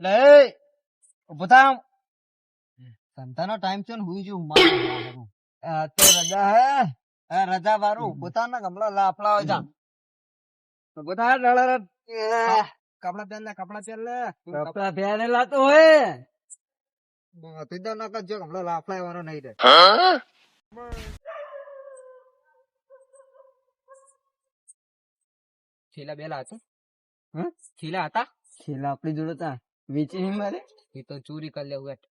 લે ઊભો થામ સંતાનો ટાઈમ છે ને હું જો તો રજા હે રજા વાળું. પોતાના કપડા લાફલા હોય જા ઊભો થા લડર કપડા પહેર લે કપડા પહેર લે. કપડા પહેરેલા તો હોય. સીધા ના કરજો કપડા લાફલા વાળો નહીં રે થેલા બેલા હતા. હા? છેલ્લા હતા? થેલા આપણી જોડે હતા. વેચી મારે? એ તો ચોરી કરી લેવું એટ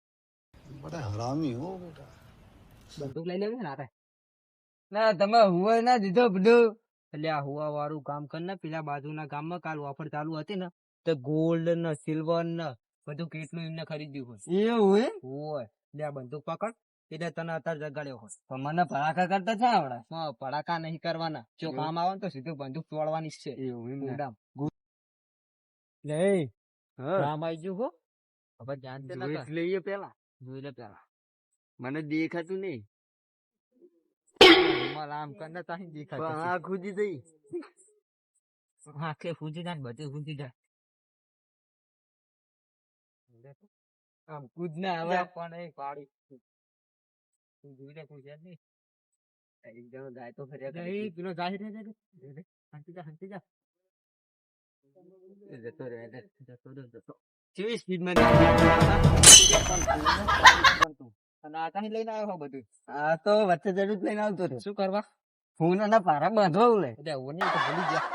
બડા હરામી હો બેટા. બંદૂક લઈ લેવું ને ના તમે હુવા ના દીધો બધું. એટલે આ હુવા વાળું કામ કર ને પેલા બાજુના ગામમાં કાલ ઓફર ચાલુ હતી ને તો ગોલ્ડ ને સિલ્વર ને બધું કેટલું એમને ખરીદ્યું હોય. એવું હે હોય. એટલે આ બંદૂક પકડ એટલે તને અત્યારે જગાડ્યો હોય. પણ મને ભડાકા કરતા છે આવડે. હા નહીં કરવાના. જો કામ આવે તો સીધું બંદૂક તોડવાની છે. એવું એમ લે રામ આવી ગયું હો. હવે જાણતે ના લઈએ પેલા. જોઈ લે પેલા. મને દેખાતું નહીં. આમ કરીને તાહી દેખાતું આ ખુજી થઈ. આંખે ખુજી જાય બધું ખુજી જાય. આમ કુદ ના આવે પણ એ પાડી. જોઈ લે ખુજી નહીં. એક જણો જાય તો ખરી પેલો જાય હંતી જા હંતી જા એ જતો રે રે જતો રે જતો આ તો વચ્ચે જરૂર લઈને આવતો હતો શું કરવા ફોન અને પારા બાંધવા ઉલે એટલે ઓની તો ભૂલી જવું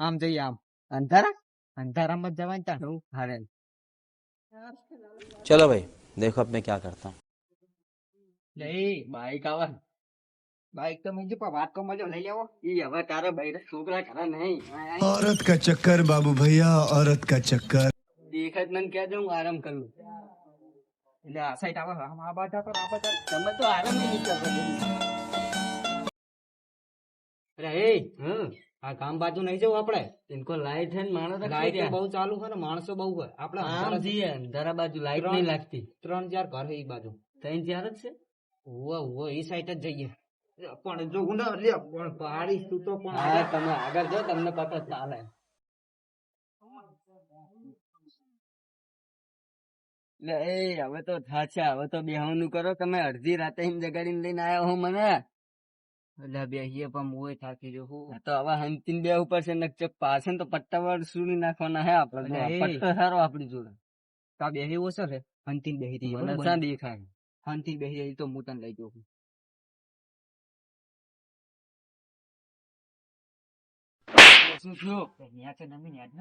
આમ જઈએ આમ અંધારા અંધારામાં જવાની ત્યાં હું હારે ચલો ભાઈ, દેખો અબ મેં ક્યાં કરતા. નહીં બાઈક આવા. બાઈક તો મેં પણ વાત કો મજો લઈ લેવો ઈ હવે તારે બૈરા છોકરા ઘરે નહીં औरत का चक्कर बाबू भैया औरत का चक्कर દેખાય જ મને કહેજો હું આરામ કરું એટલે આ સાઈડ આવે આમ આ બાજુ તો આ બાજુ તમે તો આરામ નહીં કરતા અરે એ આ કામ બાજુ નહીં જવું આપણે ઇનકો લાઈટ है માણસ લાઈટ બહુ ચાલુ છે ને માણસો બહુ હોય આપણે આમ જઈએ અંધારા બાજુ લાઈટ નહીં લાગતી ત્રણ ચાર ઘર છે એ બાજુ ત્રણ ચાર જ છે ઓવા ઓવા એ સાઈડ જ જઈએ પણ જો ગુંડા લે પણ પાડી તું તો પણ હા તમે આગળ જો તમને પતા ચાલે. લે એ હવે તો થાચા હવે તો બેહવાનું કરો. તમે અડધી રાતે હિમ જગાડીને લઈને આવ્યા હો મને. એટલે બેહીએ પણ મોય થાકી જો હું. તો હવે હંતીન બે ઉપર છે નકચક પાછળ તો પટ્ટા વાળ સુરી નાખવાના હે આપડે પટ્ટો સારો આપડી જોડે. તો બેહી ઓછો છે? હંતીન બેહી મને દેખાય? હંતીન બેહી તો હું તને લઈ જઉં. શું થયું ત્યાં છે નમી યાદ ન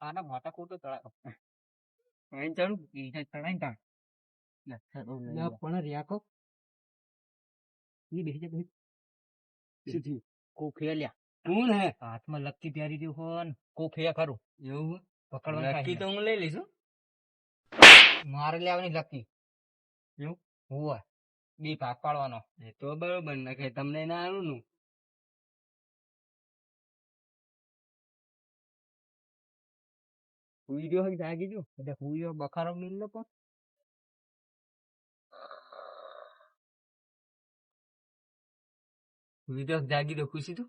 આના મોટા ખોટો ચડાવ અહીં ચડું? એને ચડાઈ તા પણ રિયાકો એ બેસી જા બેસી કોખિયા લ્યા. કોણ હે? હાથમાં લક્કી પ્યારી દઉં હો કોખેયા ખરું. એવું? તો હું લઈ લઈશું મારે લેવાની લકી. એવું હોય બે ભાગ પાડવાનો. એ તો બરોબર નખે તમને ના આવું નું હુઈ ગયો હોય જાગી ગયો? એટલે હુઈ ગયો બખારો મિલ લો પણ. હુઈ ગયો જાગી ગયો ખુશી તું?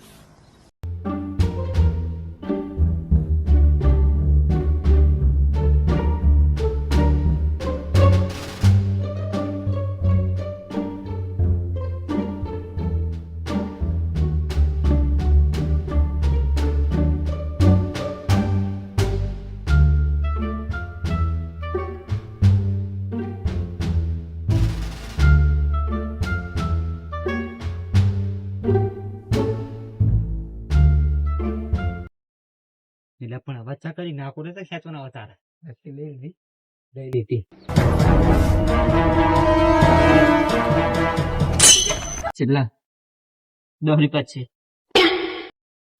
પણ કરી નાખો ને તો ખેંચવાના ના લઈ લીધી લઈ લીધી. કેટલા? દસ રૂપિયા છે.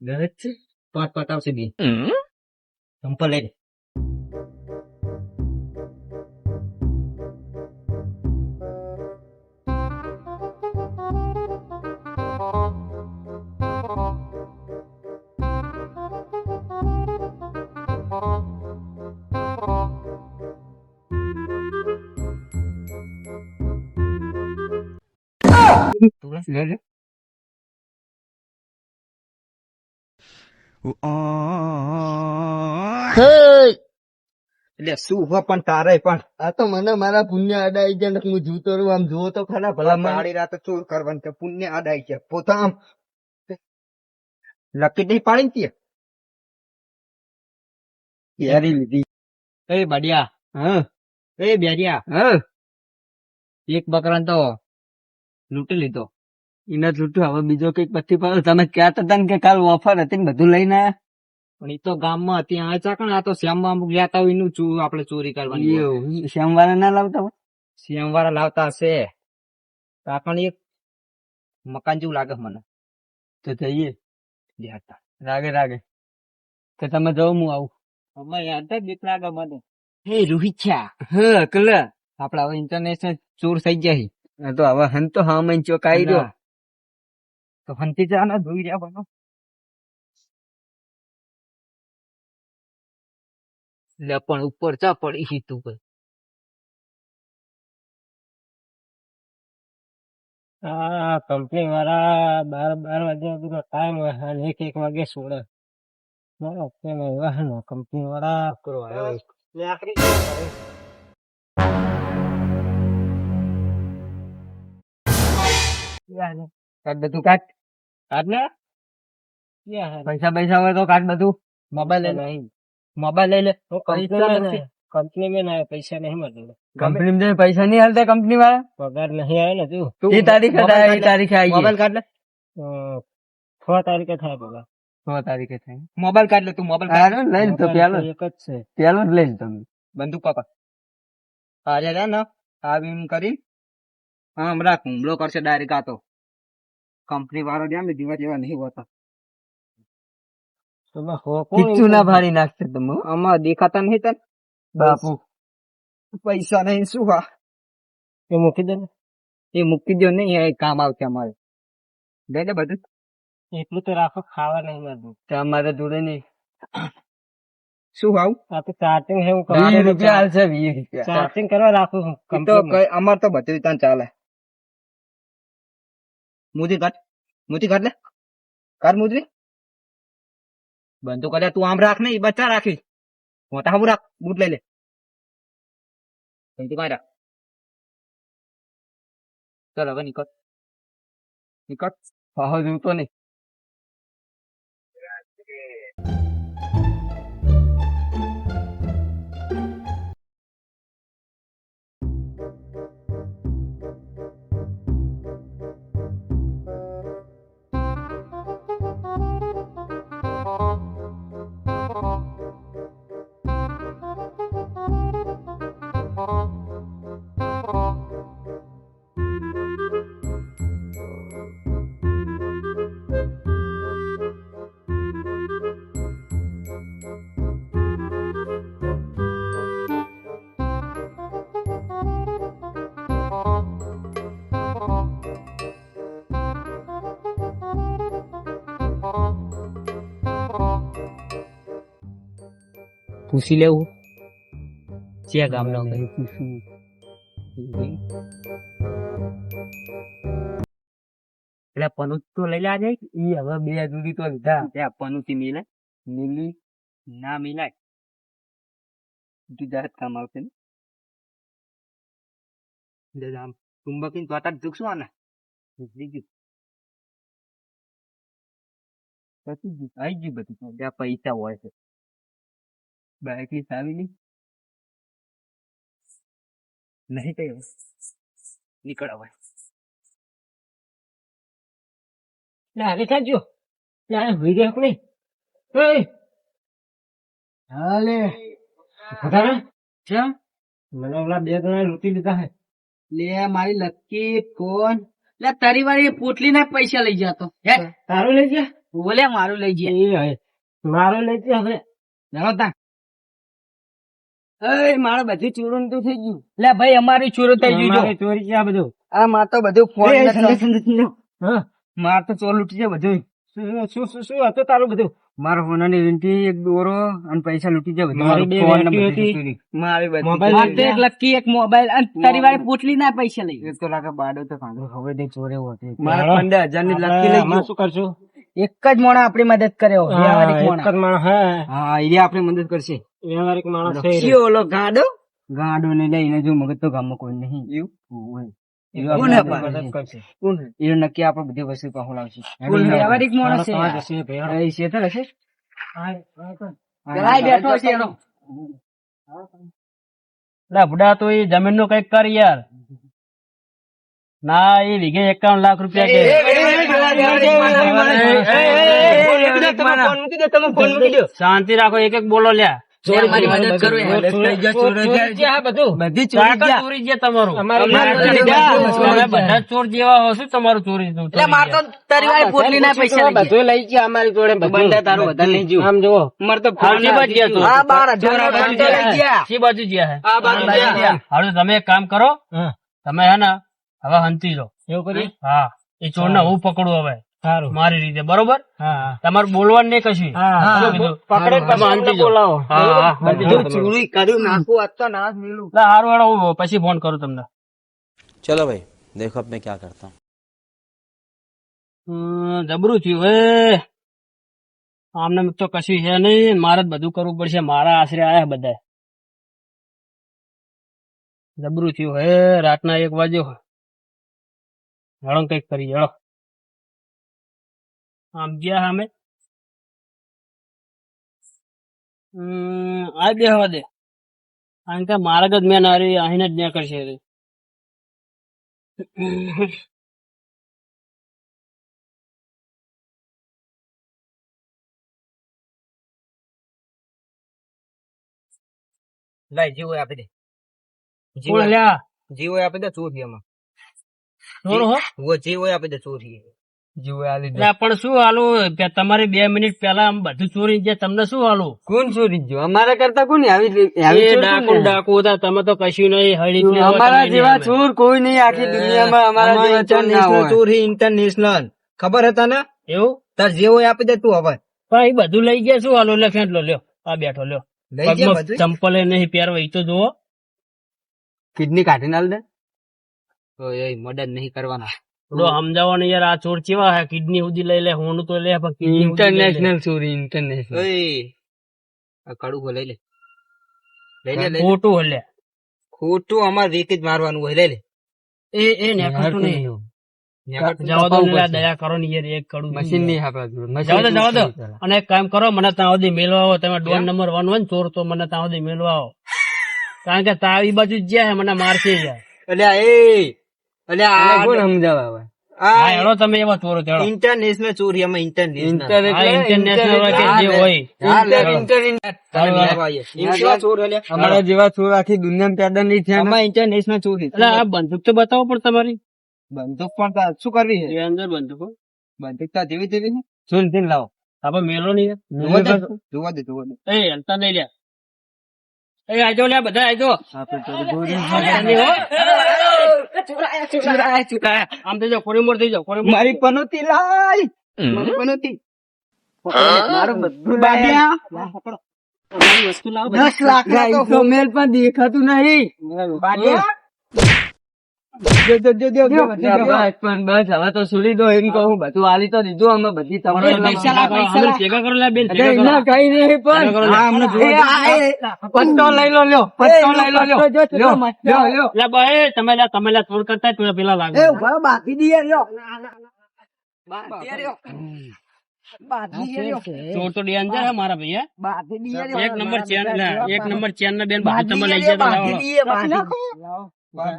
દસ જ છે? પાંચ પાંચ આવશે બી. ચંપલ લઈ લે લે લે એટલે શું હો પણ તારે પણ? આ તો મને મારા પુણ્ય અડાઈ છે હું જૂતો રહું આમ જુઓ તો ખરા ભલા મારી રાતે ચોર કરવાનું છે? પુણ્ય અડાઈ છે. પોતા આમ લકી નહીં પાડી ને યારી લીધી. એ બડિયા હા? એ બેરિયા હા? એક બકરાને તો લૂંટી લીધો. એને છૂટું હવે બીજો કંઈક પછી પાડો તમે કહેતા હતા ને કે કાલ ઓફર હતી ને બધું લઈને પણ એ તો ગામમાં હતી. આ ચાકણ આ તો શ્યામમાં અમુક લેતા હોય એનું ચૂ આપણે ચોરી કરવાની હોય. શ્યામવાળા ના લાવતા શ્યામવાળા લાવતા હશે. ચાકણ એક મકાન જેવું લાગે મને. તો જઈએ. રાગે રાગે. તો તમે જાઓ હું આવું. અમે યાદ જ બીક લાગે મને. હે રોહિત છે. હા કલ. આપડા હવે ઇન્ટરનેશનલ ચોર થઈ જાય તો હવે હન તો હા મન ચોકાઈ રહ્યો. તો ફંતી ચા ને ધોઈ રહ્યા બનો. લે પણ ઉપર ચા પડી છે તું ભાઈ આ કંપની વાળા બાર બાર વાગ્યા સુધી ટાઈમ હોય અને એક એક વાગે છોડે હે કંપની વાળા. કરો કાઢ બધું કાઢ કાઢ ને પૈસા પૈસા હોય તો કાઢ બધું મોબાઈલ લઈ લે મોબાઈલ લઈ લે પૈસા નથી. કંપની में ना પૈસા નહીં મળે કંપની में પૈસા નહીં હાલતા કંપની વાળા પગાર નહીં આવે ને તું એ તારીખે મોબાઈલ થાય એ કાઢ લે. તારીખે આવી મોબાઈલ કાઢ લે છ તારીખે થાય પગાર છ તારીખે થાય મોબાઈલ કાઢ લે તું મોબાઈલ કાઢ અરે લઈ તો પેલો એક જ છે પેલો જ લઈ તમે બંદૂક પકડ આજે રે ને આવી એમ કરી આમ રાખ હુમલો કરશે ડાયરેક્ટ આ તો કંપની વાળો જ્યાં ને જીવા જેવા નહીં હોતા. ચૂના ભાડી નાખશે તમે આમાં દેખાતા નહીં તને? બાપુ. પૈસા નહીં શું હા? એ મૂકી દે ને. એ મૂકી દો નહીં એ કામ આવશે અમારે. દે ને બધું. એટલું તો રાખો ખાવા નહીં મળતું. તમારે જોડે નહીં. શું ભાવ આ ચાર્જિંગ હું વીસ રૂપિયા હાલશે વીસ રૂપિયા. ચાર્જિંગ કરવા રાખું તો અમાર તો બધું ત્યાં ચાલે. મુદી કાઢ મુદી કાઢ લે. કાઢ મુદી. બંધુ કાઢ્યા તું આમ રાખ ને એ બચ્ચા રાખી. મોટા હું રાખ, બૂટ લઈ લે. તું કાંઈ રાખ ચાલ, હવે નીકળ. નીકળ. પાહો જોતો નહીં. પૂછી લેવું. ક્યાં ગામનો એટલે પનુત તો લઈ લે જાય ઈ હવે બે દૂરી તો લીધા. ત્યાં પનુતી મિલે? મિલી ના મિલાય. તું કામ આવશે ને? દાદા આમ ચુંબકી તો અત્યારે દુખશું આને. બીજું પછી ગયું. આવી ગયું બધું. ત્યાં પૈસા હોય છે. બાઈકની સાવી ની નહીં કઈ નીકળ હવે. લાગે થાજો લા વિડિયો કોની એ હાલે. વધારે કેમ મને ઓલા બે જણા લૂટી લીધા હે. લે મારી લકી ફોન લે તારી વાળી પોટલી ના પૈસા લઈ જતો હે? તારું લઈ જા બોલે મારું લઈ જાય એ હે. મારું લઈ જા હવે. જાણો તા એ મારે બધી ચોરું તો થઈ ગયું. લે ભાઈ અમારી ચોરો થઈ ગયું જો. ચોરી છે આ બધું. આ માર તો બધું ફોન માર તો ચોર લૂટી છે બધું શું શું શું હતું તારું બધું? મારા ની વિનંતી એક દોરો અને પૈસા લૂટી જાય. મારી ફોન હતી. મારી બધી ગયા. લકી એક મોબાઈલ. અને તારી વાળી પોટલી ના પૈસા લઈ. એક તો લાગે બાડો તો કાંદો હવે દે ચોરે હતો. મારા પંદર હજારની લકી લઈ શું કરશું? એક જ મોણા આપણી મદદ કર્યો મોણા. હા. એ આપણી મદદ કરશે. વ્યવહારિક માણસ છે. ઓલો ગાડો ગાડો ને લઈને જો મગજ તો ગામમાં કોઈ નહીં એવું એ નક્કી આપણે બધી વસ્તુ પાછું લાવશે વ્યવહારિક માણસ છે એ હશે બેઠો છે એનો. બુડા તો એ જમીનનું કંઈક કર યાર ના એ વીઘે એકાવન લાખ રૂપિયા કે શાંતિ રાખો એક એક બોલો લ્યા અમારી મદદ કરો યાર. ચોરી ગયા બધું. બધી ચોરી ગયા. તમારું અમારું અમારે ચોરી ચોરી ગયા. ગયા. તમે બધા ચોર જેવા હો તમારું ચોરી ચોરી એટલે માર તો તારી પોટલી ના પૈસા લઈ લઈ ગયા અમારી જોડે બંધા તારું વધારે નહીં જીવ આમ જુઓ. મારે તો હાલની બાજુ ગયા છો. આ બાર હજાર બાજુ ગયા. શી બાજુ ગયા હે આ બાજુ ગયા. હવે તમે એક કામ કરો તમે હે ને હવે હંતી લો એવું કરી હા એ ચોર ને હું પકડું હવે સારું. મારી રીતે બરોબર? તમારે બોલવાનું નહીં કશું. ચોરી કર્યું નાખું સારું હું પછી ફોન કરું તમને. ચલો ભાઈ દેખો અબ ક્યાં કરતા જબરું થયું હે આમને તો કશું છે નહીં મારે જ બધું કરવું પડશે. મારા આશરે આયા બધા જબરું થયું હે રાતના એક વાગ્યો. હેડો કંઈક કરી હેડો આમ ગયા સામે. આ બે હવા દે. કારણ કે મારા જ મેન હારી અહીં જ ન્યા કરશે. લાય જીવો આપી દે. જીવો આપી દે ચોરી એમાં જીવો આપી દે ચોરી પણ શું હાલું? તમારે બે મિનિટ પેલા બધું ચોરી ગયા તમને શું હાલું? કોણ ચોરી ગયો અમારા કરતા કોણ આવી ડાકુ ડાકુ હતા તમે તો કશું નહીં હળી અમારા જેવા ચોર કોઈ નહીં આખી દુનિયામાં અમારા જેવા ચોર ના હોય. ચોર ઇન્ટરનેશનલ ખબર હતા ને? એવું? તાર જેવો આપી દે તું હવે. પણ એ બધું લઈ ગયા શું હાલો? લે લો લ્યો. આ બેઠો લ્યો. ચંપલે નહીં પહેરવા એ તો જુઓ. કિડની કાઢી નાલ દે. તો એ મદદ નહીં કરવાના. થોડો સમજાવો યાર આ ચોર કેવા હે? કિડની સુધી લઈ લે હોનું તો લે પણ કિડની ઇન્ટરનેશનલ. ચોરી ઇન્ટરનેશનલ આ કડું લઈ લે. લઈ લે લઈ ખોટું હલે ખોટું અમાર વેક જ મારવાનું હોય લઈ લે. એ એ નેકળતું નહીં. જવા દો ને લા, દયા કરો ને યાર એક કડું મશીન નહીં જવા દો જવા દો અને એક કામ કરો મને ત્યાં સુધી મેળવા આવો. તમે ડોન નંબર વન હોય ને ચોર તો મને ત્યાં સુધી મેળવા આવો. કારણ કે તા બાજુ જ જ્યાં મને મારશે યાર અલ્યા એ અલ્યા આ કોણ સમજાવે હવે? હા હેડો તમે એવા ચોરો તેડો ઇન્ટરનેશનલ ચોરી અમે ઇન્ટરનેશનલ આ કે જે હોય. અમારા જેવા ચોર આખી દુનિયામાં પેદા નહીં થયા અમારા ઇન્ટરનેશનલ ચોરી એટલે આ બંદૂક તો બતાવો પણ તમારી. બંદૂક પણ તા- શું કરવી છે? એ અંદર બંદૂકો બંદૂક તો જેવી તેવી છે. સુન લાવો. આપણે મેલો નહીં. જોવા દે જોવા દે જોવા દે. એ હલતા નહીં લ્યા એ આજો લ્યા બધા આજો. આમ થઈ જાઓ કોરી મોર થઈ પનોતી લાય. મારી પનોતી. મારું બધું બાંધ્યા તમારી દસ લાખ મેલ પણ દેખાતું નહીં. પણ બસ હવે તો સુલી દો એમ કહું બધું આલી તો દીધું અમે બધી તમારે પૈસા લાવો, અમે ભેગા કરો બેન અરે ભેગા કરો. એના કઈ નહીં પણ અમને જોવા એ, આ, એ, પત્તો લઈ લો લ્યો પત્તો લઈ લો લ્યો. લ્યો લ્યો લ્યો. લ્યા બા, એ તમે તમે લ્યા કરતા પેલા પેલા લાગો. ચોર તો ડેન્જર હે મારા ભૈયા એક નંબર ચેન એક નંબર ચેન ના બેન બધું તમે લઈ જતા મારા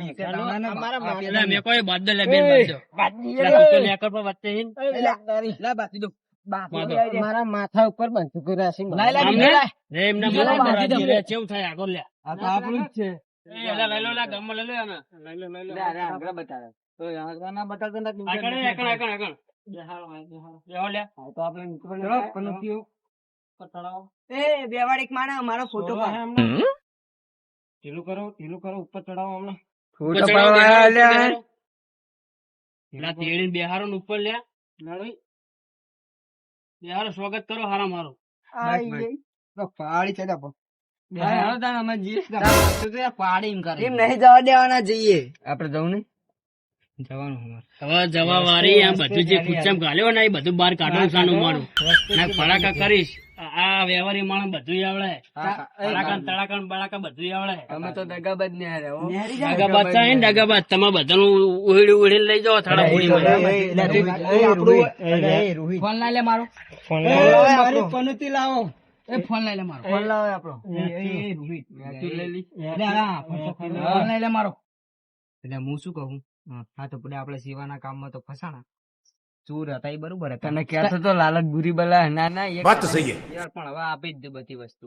માથા ઉપર થાય આગળ. આ તો આપણું જ છે એ, લ્યા, લઈ લો લ્યા, ગામમાં લઈ લો એને. લઈ લો, લઈ લો. લે, અરે આગળ બતાવે તો આગળ ના બતાવતો નથી. આગળ, આગળ, આગળ, આગળ. બેહો લ્યા. હા, તો આપણે નીકળીએ. પનોતીઓ. પતળાવો. એ બેવાડીક માણા મારો ફોટો ઢીલું કરો ઢીલું કરો ઉપર ચડાવો હમણાં. ફોટો પાડવા બેહારો, આલ્યા. બેહારો. પેલા તેડીને બેહારો ને ઉપર લ્યા. નાડોઈ. બેહારો સ્વાગત કરો હારા મારો. તો પાડી છે તો હા, હાલો તાણ અમે જઈએ. પાડી એમ કરે. એમ નહીં જવા દેવાના જઈએ. આપડે જવું નહીં? જવાનું હવે જવા વારી આ બધું જે ખુચ્ચામ ગાલ્યો ને એ બધું બહાર કાઢવાનું સાનું મારું. ના ફડાકા કરીશ. આ- વ્યવહારી માણસ બધું આવડે. ફડાકા ને બળાકણ બધું આવડે. અમે તો દગાબાજ ને. ડગાબાજ છે ને ડગાબાજ તમે બધાનું ઉહેડી ઉહેડી લઈ જાઓ થાળા પૂડીમાં. ફોન લાય લે મારો. મારી લાવો. એ ફોન લાય લે મારો. ફોન લાવો આપણો. મેઠું લઈ લી. અરે હા, ફોન લાય લે મારો. એટલે હું શું કહું? હા તો પડે આપડે સેવાના કામમાં તો ફસાણા. ચોર હતા એ બરોબર હતા. અને કહેતો તો લાલચ બુરી બલા ના ના એ વાત સહી પણ હવે આપી જ બધી વસ્તુ.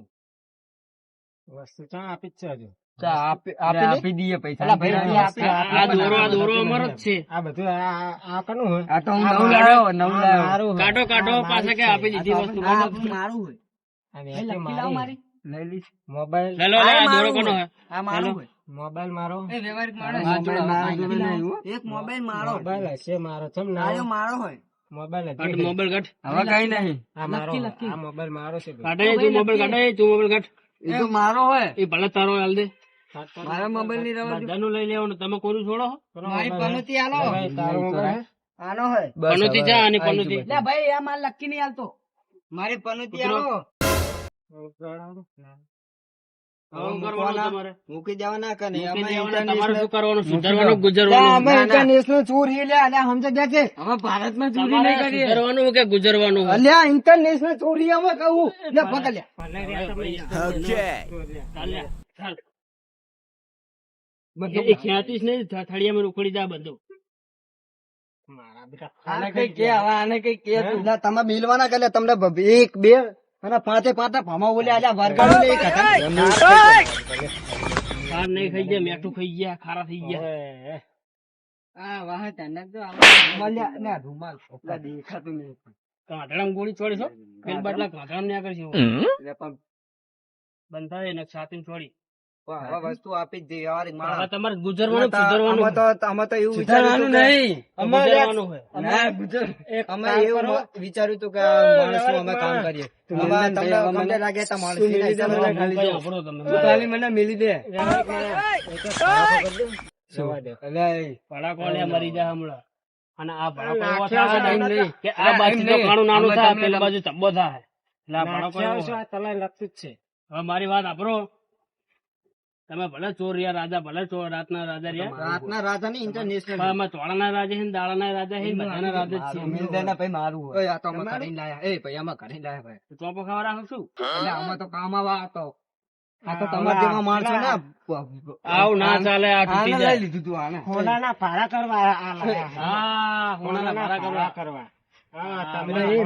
વસ્તુ ચા આપી છે હજુ. આપી દઈએ પૈસા. આ દોરો આ દોરો અમારો જ છે. આ બધું આ કનું હોય? આ તો હું નવ લાવ્યો નવ લાવ્યો. કાઢો કાઢો પાસે કે આપી દીધી વસ્તુ. મારું હોય. લઈ લઈશ. મોબાઈલ લે લો આ દોરો કોનો હોય. આ મારું હોય. મોબાઈલ મારો. એ વ્યવહારિક. એક મોબાઈલ મારો. મોબાઈલ હશે મારો. ચમ ના મારો હોય. મોબાઈલ કાઢ મોબાઈલ કાઢ. હવે કઈ નહીં. આ મારો, આ મોબાઈલ મારો છે. કાઢે તું મોબાઈલ કાઢે. તું મોબાઈલ કાઢ. એ તો મારો હોય. એ ભલે તારો હાલ દે. મારા મોબાઈલની રવા બધાનું લઈ લેવાનું. તમે કોનું છોડો? મારી પનોતી આલો. તારો મોબાઈલ આનો હોય. પનોતી જા અને પનોતી. લે ભાઈ આ માલ લકી નહીં આલતો. મારી પનોતી આલો. મૂકી દેવાના, તમારે શું કરવાનું? સુધારવાનું ગુજરવાનું? ઇન્ટરનેશનલ ચોરી લે અલ્યા સમજે ગયા છે. અમે ભારતમાં ચોરી નહીં તમારે સુધારવાનું કે ગુજરવાનું? અલ્યા ઇન્ટરનેશનલ ચોરી અમે કહું. લે પકડ લે ચાલ લે, ચાલ. એ ખ્યાતિશ નહીં થળિયામાં ઉખડી જા બધું. આને કઈ કે હવે આને કઈ કે તમે મિલવાના કે તમને એક બે અને પાંચે પાંચ ભમા બોલ્યા અલ્યા વરગાડું ખાર નહીં ખાઈ ગયા મેઠું ખાઈ ગયા ખારા થઈ ગયા. આ વાહ તને તો મળ્યા લે રૂમાલ દેખાતું નહીં. ગોળી છોડી છો? પેલ બાટલા કાંઠામાં ન્યા કરશે એટલે પણ બંધ થાય ને છાતી છોડી વસ્તુ આપી જ દઈએ તમારે ગુજરવાનું તો તો એવું નહીં. અમે એવું વિચાર્યું હતું કે અમે કામ કરીએ. તમને લાગે તો માણસી ખાલી મને મિલી દે. મરી જાય હમણાં. અને આ ભડાકો છે, કે આ બાજુ નાનું થાય બાજુ થાય. એટલે આ ભડાકો. હવે મારી વાત આપરો તમે ભલે ચોર રહ્યા રાજા ભલે ચોર રાતના રાજા રહ્યા. રાતના રાજા ની ઇન્ટરનેશનલ અમે ચોળાના રાજા છે દાળાના રાજા છે બધાના રાજા છે મિલદેના ભાઈ મારું હોય. આ તો અમે કરીને લાયા. એ ભાઈ અમે કરીને લાયા ભાઈ. તો ચોપો ખાવા રાખો શું એટલે આમાં તો કામ આવા હતો તો. આ તો તમારા જેવા માણસો ને આવ ના ચાલે આ તૂટી જાય. લીધું તું આને. હોનાના ભાડા કરવા આ લાયા. હા હોનાના ભાડા કરવા. કરવા. હા તમને એ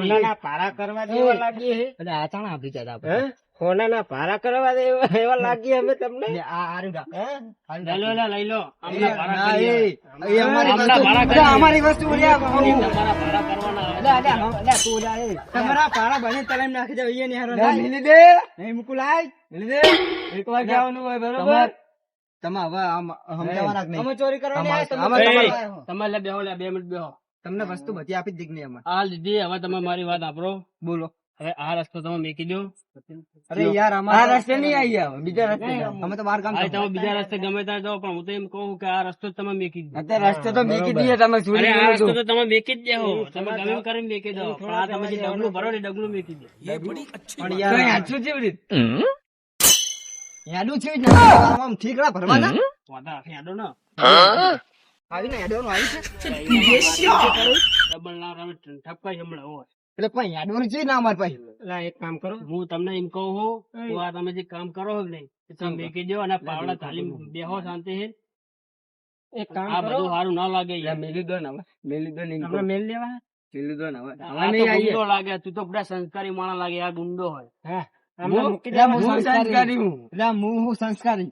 કરવા જેવા લાગીએ એટલે આ આપી જતા હે? હોનાના ભાડા કરવા એવા લાગીએ અમે તમને આ આરું રા. હે? લઈ લો લે, લઈ લો અમને એ, ભાડા ના, કરી એ, એ અમારી વસ્તુ- ભાડા અરે, કરી. અમારી વસ્તુ લ્યા, તમારા હું. ભાડા કરવાના અલ્યા, અલ્યા, હમ, અલ્યા, તું લ્યા, એ. તમારા ભાડા બને તલામ નાખી દો અહીંયા દે નહીં દે એક વાર આવવાનું હોય બરોબર તમે હવે આમ નહીં. અમે ચોરી કરવા નહીં આવ્યા, તમે લે બેહો લે બે મિનિટ બેહો તમને વસ્તુ બધી આપી દીધી અમે આ લીધી હવે તમે મારી વાત આપડો બોલો. હવે આ રસ્તો તમે મેકી દો. અરે યાર આ રસ્તે નહીં આવી હવે બીજા રસ્તે અમે તો બહાર કામ આ તમે બીજા રસ્તે ગમે ત્યાં જાઓ પણ હું તો એમ કહું કે આ રસ્તો જ તમે મેકી દો અત્યારે રસ્તે તો મેકી દઈએ તમે અરે આ રસ્તો તો તમે મેકી જ દેહો તમે ગમે એમ કરીને મેકી દો. પણ આ તમે જે ડગલું ભરો ને ડગલું મેકી દો. પણ યાર યાદું કેવી રીતે? યાદું છે ને. આમ ઠીકડા ભરવાના? વાતા હાથે ને આવીને આવી છે? ડબલ ના રમે ઠપકાઈ હમણાં હોય એટલે પણ યાદવાનું છે ને અમારે પાસે લાય, એક કામ કરો. હું તમને એમ કહું છું આ તમે જે કામ કરો છો નહીં તમે મેકી દો અને પાવડા તાલીમ બેહો શાંતિ છે એક કામ કરો. બધું સારું ના લાગે યાર. મેલી દો ને મેલી દો ને એમ મેલ લેવા મેલી દો ને હવે. ગુંડો લાગે તું તો બધા સંસ્કારી માણસ લાગે આ ગુંડો હોય. હા મૂકી દેવા સંસ્કારી. સંસ્કારી હું. સંસ્કારી.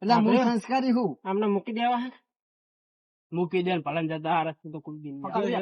એટલે હું સંસ્કારી હું. અમને મૂકી દેવા? મૂકી દે પલંગ જતા આ રસ્તે તો કોઈ દિન પકડ